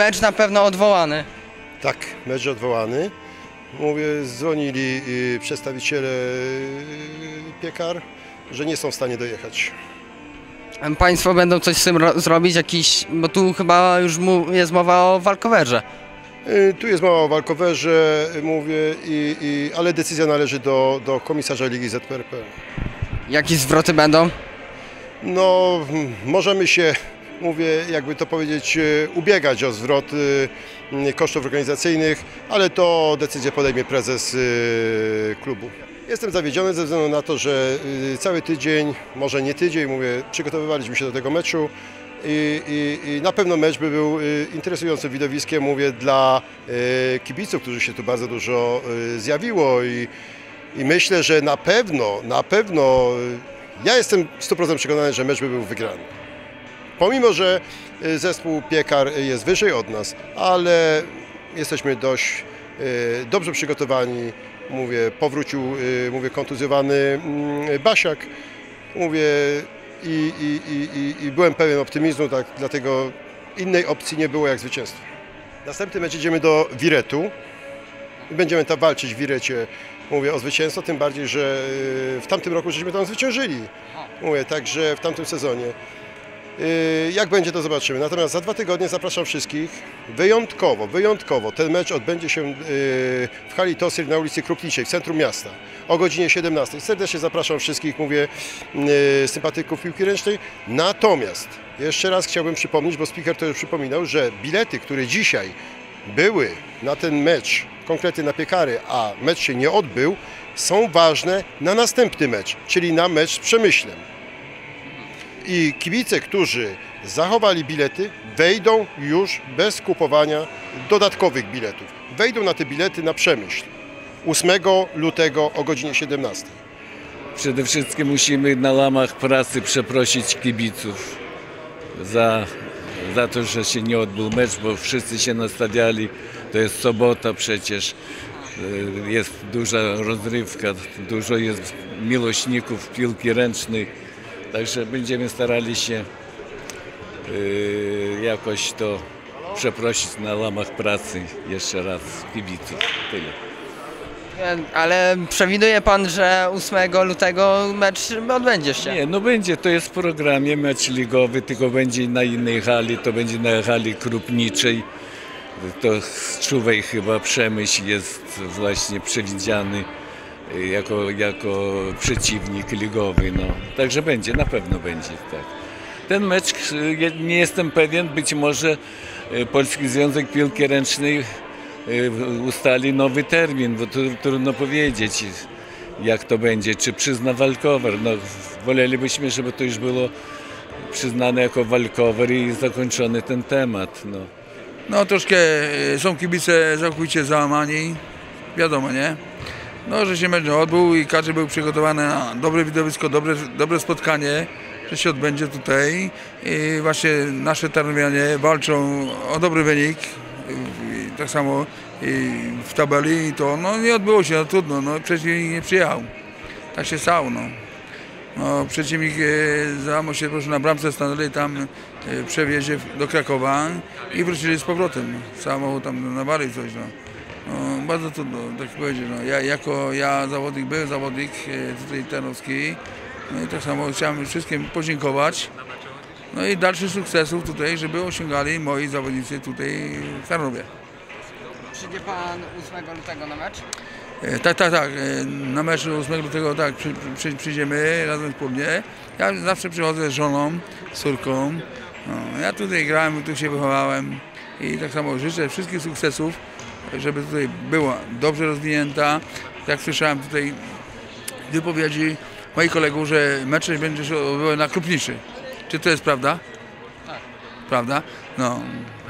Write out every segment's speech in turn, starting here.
mecz na pewno odwołany. Tak, mecz odwołany. Mówię, dzwonili y, przedstawiciele y, piekar, że nie są w stanie dojechać. Państwo będą coś z tym ro- zrobić, jakiś, bo tu chyba już jest mowa o walkowerze. Y, Tu jest mowa o walkowerze, mówię, i, i, ale decyzja należy do, do komisarza Ligi ZPRP. Jakie zwroty będą? No, możemy się, mówię, jakby to powiedzieć, e, ubiegać o zwrot e, kosztów organizacyjnych, ale to decyzję podejmie prezes e, klubu. Jestem zawiedziony ze względu na to, że cały tydzień, może nie tydzień, mówię, przygotowywaliśmy się do tego meczu i, i, i na pewno mecz by był interesującym widowiskiem, mówię, dla kibiców, którzy się tu bardzo dużo zjawiło i, i myślę, że na pewno, na pewno ja jestem 100% przekonany, że mecz by był wygrany. Pomimo, że y, zespół Piekar jest wyżej od nas, ale jesteśmy dość y, dobrze przygotowani. Mówię, powrócił, y, mówię, kontuzjowany mm, Basiak. Mówię i, i, i, i, byłem pełen optymizmu, tak, dlatego innej opcji nie było jak zwycięstwo. Następny mecz idziemy do Wiretu. Będziemy tam walczyć w Wirecie, mówię o zwycięstwo, tym bardziej, że w tamtym roku żeśmy tam zwyciężyli. Mówię, także w tamtym sezonie. Y, Jak będzie, to zobaczymy. Natomiast za dwa tygodnie zapraszam wszystkich. Wyjątkowo, wyjątkowo ten mecz odbędzie się y, w hali Tosir na ulicy Krupniczej w centrum miasta o godzinie 17. Serdecznie zapraszam wszystkich, mówię, y, sympatyków piłki ręcznej. Natomiast jeszcze raz chciałbym przypomnieć, bo speaker to już przypominał, że bilety, które dzisiaj były na ten mecz, konkretnie na piekary, a mecz się nie odbył, są ważne na następny mecz, czyli na mecz z Przemyślem. I kibice, którzy zachowali bilety, wejdą już bez kupowania dodatkowych biletów. Wejdą na te bilety na Przemyśl 8 lutego o godzinie 17. Przede wszystkim musimy na łamach pracy przeprosić kibiców za, za to, że się nie odbył mecz, bo wszyscy się nastawiali. To jest sobota przecież. Y, Jest duża rozrywka, dużo jest miłośników piłki ręcznej. Także będziemy starali się y, jakoś to przeprosić na łamach pracy jeszcze raz kibiców. Tyle. Ale przewiduje pan, że 8 lutego mecz odbędzie się. Nie, no będzie, to jest w programie mecz ligowy, tylko będzie na innej hali, to będzie na hali Krupniczej. To z Czuwej chyba Przemyśl jest właśnie przewidziany jako, jako przeciwnik ligowy. No. Także będzie, na pewno będzie, tak. Ten mecz, nie jestem pewien, być może y, Polski Związek Piłki Ręcznej y, ustali nowy termin, bo tu trudno powiedzieć jak to będzie, czy przyzna walkover. No, wolelibyśmy, żeby to już było przyznane jako walkover i zakończony ten temat. No. No troszkę e, są kibice całkowicie załamani, wiadomo, nie? No, że się mecz odbył i każdy był przygotowany na dobre widowisko, dobre, dobre spotkanie, że się odbędzie tutaj i właśnie nasze Tarnowianie walczą o dobry wynik, I tak samo w tabeli i to, no nie odbyło się, no trudno, no przeciwnik nie przyjechał, tak się stało, no. No, przeciwnik e, załamał się po prostu na bramce, stanęli tam e, przewiezie do Krakowa i wrócili z powrotem. Samochód tam nawalił coś. No. No, bardzo trudno, tak powiedzieć. No. Ja, jako ja zawodnik, byłem zawodnik e, tutaj tenowski. No i tak samo chciałem wszystkim podziękować. No i dalszych sukcesów tutaj, żeby osiągali moi zawodnicy tutaj w Tarnowie. Przyjdzie pan 8 lutego na mecz? E, Tak, tak, tak. e, Na meczu 8 lutego tak, przy, przy, przyjdziemy razem wspólnie. Ja zawsze przychodzę z żoną, z córką. No, ja tutaj grałem, tu się wychowałem i tak samo życzę wszystkich sukcesów, żeby tutaj była dobrze rozwinięta. Jak słyszałem tutaj wypowiedzi moich kolegów, że mecze będzie się odbywały na Krupniczy. Czy to jest prawda? prawda? No,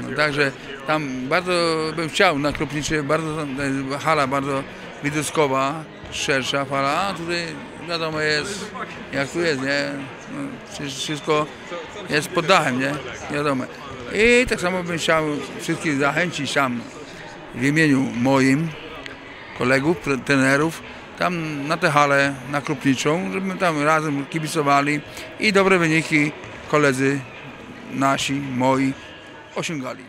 no także tam bardzo bym chciał na Krupniczy, bardzo hala bardzo widoskowa, szersza hala, a tutaj wiadomo jest, jak tu jest, nie? No, wszystko jest pod dachem, nie? Wiadomo. I tak samo bym chciał wszystkich zachęcić tam w imieniu moim, kolegów, tre- trenerów, tam na tę halę, na Krupniczą, żeby tam razem kibicowali i dobre wyniki koledzy nasi, moi osiągali.